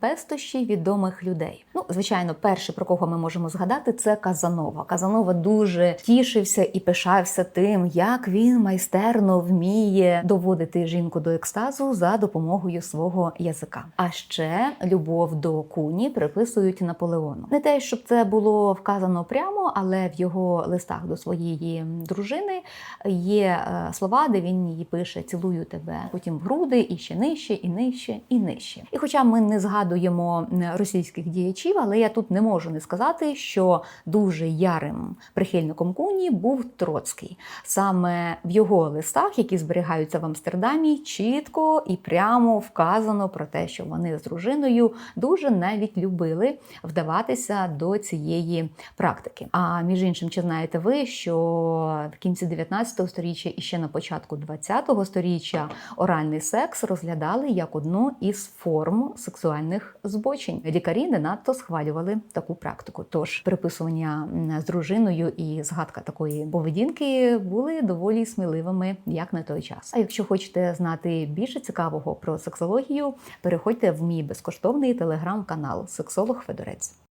Пестощі відомих людей. Ну, звичайно, перший про кого ми можемо згадати, це Казанова. Казанова дуже тішився і пишався тим, як він майстерно вміє доводити жінку до екстазу за допомогою свого язика. А ще любов до куні приписують Наполеону. Не те, щоб це було вказано прямо, але в його листах до своєї дружини є е, слова, де він її пише: Цілую тебе, потім в груди, і ще нижче, і нижче, і нижче. І хоча ми не згадуємо російських діячів, але я тут не можу не сказати, що дуже ярим прихильником куні був Троцький. Саме в його листах, які зберігаються в Амстердамі, чітко і прямо вказано про те, що вони з дружиною дуже навіть любили вдаватися до цієї практики. А між іншим, чи знаєте ви, що в кінці 19 століття і ще на початку 20 століття оральний секс розглядали як одну із форм сексуальних збочень. Лікарі не надто схвалювали таку практику. Тож приписування з дружиною і згадка такої поведінки були доволі сміливими як на той час. А якщо хочете знати більше цікавого про сексологію, переходьте в мій безкоштовний телеграм-канал Сексолог Федорець.